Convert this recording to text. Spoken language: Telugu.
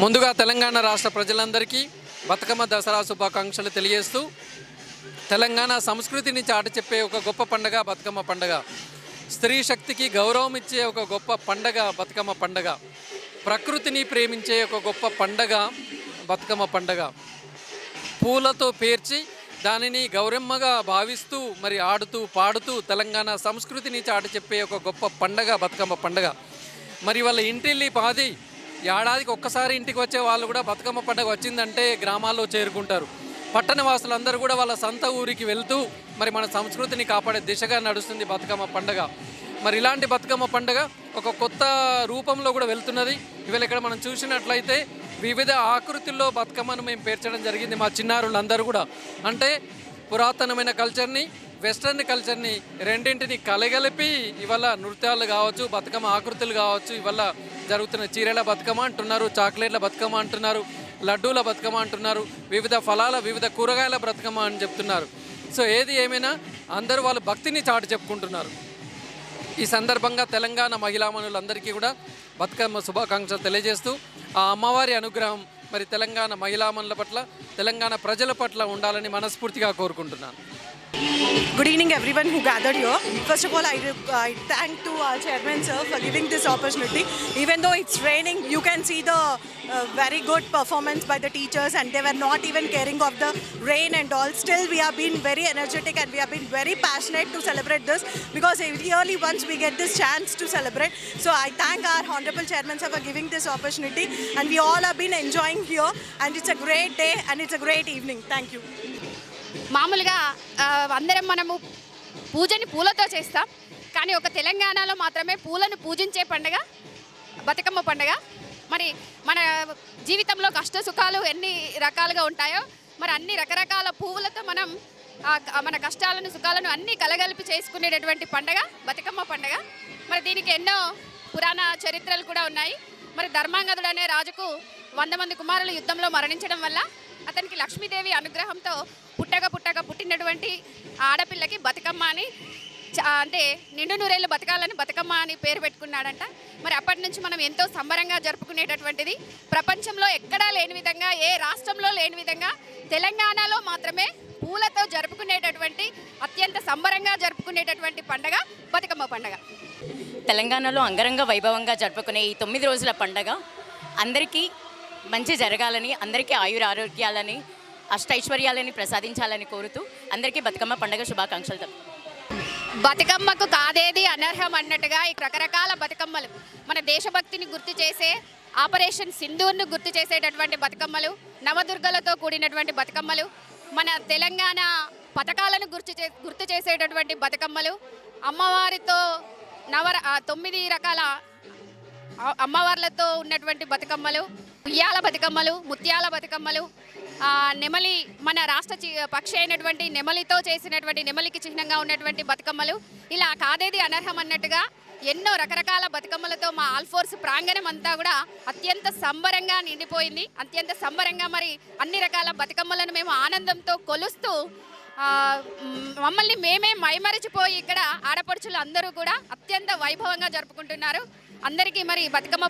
ముందుగా తెలంగాణ రాష్ట్ర ప్రజలందరికీ బతుకమ్మ దసరా శుభాకాంక్షలు తెలియజేస్తూ తెలంగాణ సంస్కృతిని చాటి చెప్పే ఒక గొప్ప పండగ బతుకమ్మ పండగ. స్త్రీ శక్తికి గౌరవం ఇచ్చే ఒక గొప్ప పండగ బతుకమ్మ పండగ. ప్రకృతిని ప్రేమించే ఒక గొప్ప పండగ బతుకమ్మ పండగ. పూలతో పేర్చి దానిని గౌరమ్మగా భావిస్తూ మరి ఆడుతూ పాడుతూ తెలంగాణ సంస్కృతిని చాటి చెప్పే ఒక గొప్ప పండగ బతుకమ్మ పండగ. మరి వాళ్ళ ఇంటిల్లి పాది ఏడాదికి ఒక్కసారి ఇంటికి వచ్చే వాళ్ళు కూడా బతుకమ్మ పండగ వచ్చిందంటే గ్రామాల్లో చేరుకుంటారు. పట్టణ వాసులందరూ కూడా వాళ్ళ సొంత ఊరికి వెళ్తూ మరి మన సంస్కృతిని కాపాడే దిశగా నడుస్తుంది బతుకమ్మ పండుగ. మరి ఇలాంటి బతుకమ్మ పండుగ ఒక కొత్త రూపంలో కూడా వెళ్తున్నది. ఇవాళ ఇక్కడ మనం చూసినట్లయితే వివిధ ఆకృతుల్లో బతుకమ్మను మేము పేర్చడం జరిగింది మా చిన్నారులందరూ కూడా. అంటే పురాతనమైన కల్చర్ని వెస్ట్రన్ కల్చర్ని రెండింటిని కలగలిపి ఇవాళ నృత్యాలు కావచ్చు బతుకమ్మ ఆకృతులు కావచ్చు ఇవాళ జరుగుతున్న చీరల బతుకమ్మ అంటున్నారు చాక్లెట్ల బతుకమ్మ అంటున్నారు లడ్డూల బతుకమ్మ అంటున్నారు వివిధ ఫలాల వివిధ కూరగాయల బతుకమ్మ అని చెప్తున్నారు. సో ఏది ఏమైనా అందరూ వాళ్ళ భక్తిని చాటు చెప్పుకుంటున్నారు. ఈ సందర్భంగా తెలంగాణ మహిళామణులందరికీ కూడా బతుకమ్మ శుభాకాంక్షలు తెలియజేస్తూ ఆ అమ్మవారి అనుగ్రహం మరి తెలంగాణ మహిళామణుల పట్ల తెలంగాణ ప్రజల పట్ల ఉండాలని మనస్ఫూర్తిగా కోరుకుంటున్నాను. Good evening, everyone who gathered here. First of all, I, I thank to our chairman, sir, for giving this opportunity. Even though it's raining, you can see the uh, very good performance by the teachers, and they were not even caring of the rain and all. Still, we have been very energetic and we have been very passionate to celebrate this because yearly once we get this chance to celebrate. So I thank our honorable chairman, sir, for giving this opportunity, and we all have been enjoying here, and it's a great day and it's a great evening. Thank you. మామూలుగా అందరం మనము పూజని పూలతో చేస్తాం. కానీ ఒక తెలంగాణలో మాత్రమే పూలను పూజించే పండగ బతుకమ్మ పండుగ. మరి మన జీవితంలో కష్ట సుఖాలు ఎన్ని రకాలుగా ఉంటాయో మరి అన్ని రకరకాల పువ్వులతో మనం మన కష్టాలను సుఖాలను అన్నీ కలగలిపి చేసుకునేటటువంటి పండగ బతుకమ్మ పండగ. మరి దీనికి ఎన్నో పురాణ చరిత్రలు కూడా ఉన్నాయి. మరి ధర్మాంగదుడు అనే రాజుకు వంద మంది కుమారులు యుద్ధంలో మరణించడం వల్ల అతనికి లక్ష్మీదేవి అనుగ్రహంతో పుట్టక పుట్టక పుట్టినటువంటి ఆడపిల్లకి బతుకమ్మ అని అంటే నిండు నూరేళ్ళు బతకాలని బతుకమ్మ అని పేరు పెట్టుకున్నాడంట. మరి అప్పటి నుంచి మనం ఎంతో సంబరంగా జరుపుకునేటటువంటిది ప్రపంచంలో ఎక్కడా లేని విధంగా ఏ రాష్ట్రంలో లేని విధంగా తెలంగాణలో మాత్రమే పూలతో జరుపుకునేటటువంటి అత్యంత సంబరంగా జరుపుకునేటటువంటి పండగ బతుకమ్మ పండగ. తెలంగాణలో అంగరంగ వైభవంగా జరుపుకునే ఈ తొమ్మిది రోజుల పండగ అందరికీ మంచి జరగాలని అందరికీ ఆయుర ఆరోగ్యాలని అష్టైశ్వర్యాలని ప్రసాదించాలని కోరుతూ అందరికీ బతుకమ్మ పండగ శుభాకాంక్షలు బతుకమ్మకు కాదేది అనర్హం అన్నట్టుగా ఈ రకరకాల బతుకమ్మలు మన దేశభక్తిని గుర్తు చేసే ఆపరేషన్ సింధూర్ను గుర్తు చేసేటటువంటి బతుకమ్మలు నవదుర్గలతో కూడినటువంటి బతుకమ్మలు మన తెలంగాణ పథకాలను గుర్తు చే గుర్తు చేసేటటువంటి బతుకమ్మలు అమ్మవారితో నవర తొమ్మిది రకాల అమ్మవార్లతో ఉన్నటువంటి బతుకమ్మలు ఉయ్యాల బతుకమ్మలు ముత్యాల బతుకమ్మలు నెమలి మన రాష్ట్ర చి- పక్షి అయినటువంటి నెమలితో చేసినటువంటి నెమలికి చిహ్నంగా ఉన్నటువంటి బతుకమ్మలు. ఇలా కాదేది అనర్హం అన్నట్టుగా ఎన్నో రకరకాల బతుకమ్మలతో మా ఆల్ఫోర్స్ ప్రాంగణం అంతా కూడా అత్యంత సంబరంగా నిండిపోయింది. అత్యంత సంబరంగా మరి అన్ని రకాల బతుకమ్మలను మేము ఆనందంతో కొలుస్తూ మమ్మల్ని మేమే మైమరిచిపోయి ఇక్కడ ఆడపడుచులు అందరూ కూడా అత్యంత వైభవంగా జరుపుకుంటున్నారు. అందరికీ మరి బతుకమ్మ